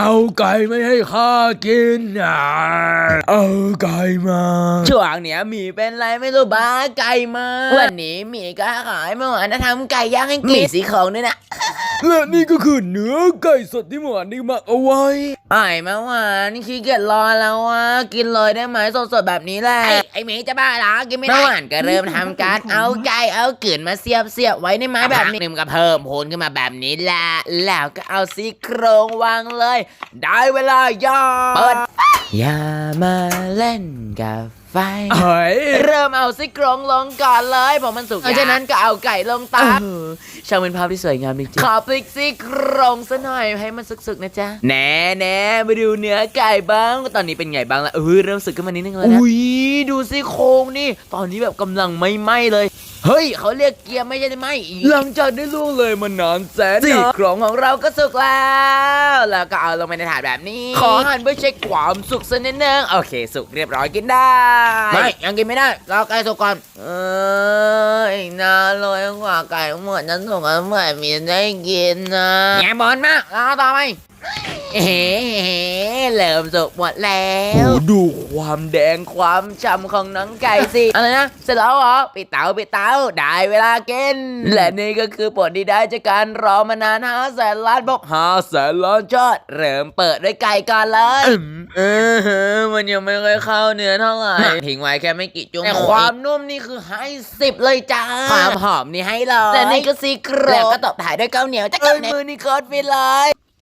เอาไก่ไม่ให้ข้ากินอะเอาไก่มา ช่วงเนี้ยหมีเป็นไรไม่รู้บ้าไก่มา วันนี้หมีก็ขายเมื่อวานนะทำไก่ย่างให้กินหมีสีของด้วยนะ และนี่ก็คือเนื้อไก่สดที่หมอนี่หมักเอาไว้ไอ้มื่อวานขี้เกียจรอแล้วอะกินเลยได้ไหมสดๆแบบนี้แหละไอ้หมีจะบ้าเหรอกินไม่ได้มื่อวานก็เริ่มทำการเอาไก่เอาเกลือนมาเสียบเสียบไว้ในไม้แบบนี้นึมก็เพิ่มพูนขึ้นมาแบบนี้แหละแล้วก็เอาซี่โครงวางเลย ได้เวลาย่อเปิด อย่ามาเล่นกับไฟ เฮ้ย เริ่มเอาซี่โครงลงก่อนเลยเพราะมันสุกจากนั้นก็เอาไก่ลงตามช่างเป็นภาพที่สวยงามจริงๆขอพลิกซี่โครงซะหน่อยให้มันสุกๆนะจ๊ะแน่แน่มาดูเนื้อไก่บ้าง ตอนนี้เป็นไงบ้างล่ะเออเริ่มสุกขึ้นมานิดนึงแล้วนะอุ้ยดูซี่โครงนี่ ตอนนี้แบบกำลังไม่ไหม้เลย เฮ้ย เขาเรียกเกียร์ไม่ใช่ไหมอีหลังจากได้ล่วงเลยมานานแสนซี่นานโครงของเราก็สุกแล้ว แล้วก็เอาลงไปในถาดแบบนี้ ขอหั่นเพื่อเช็คความสุกสักนิดนึงโอเค สุกเรียบร้อยกินได้ ไม่ยังกินไม่ได้รอไก่สุกก่อน เอออีกนานเลยกว่าไก่หมดนั้นสุกแล้วเมื่อมีได้กินนะแง่บอลมากรอต่อไปเฮ้ เริ่มสุกหมดแล้โอ้วดูความแดงความฉ่ำของหนังไก่สิอะไรนะเสร็จแล้วเหรอปิดเตาปิดเตาได้เวลากินและนี่ก็คือผลที่ได้จากการรอมานานห้าแสนล้านบอกห้าแสนล้านชอดเริ่มเปิดด้วยไก่ก่อนเลยเออมันยังไม่ค่อยเข้าเนื้อเท่าไหร่ทิ้งไว้แค่ไม่กี่ชั่วโมงแต่ความนุ่มนี่คือให้สิบเลยจ้าความหอมนี่ให้ร้อยและนี่ก็ซีโครแล้วก็ตบท้ายด้วยข้าวเหนียวจากมือนี่โคตรฟินเลย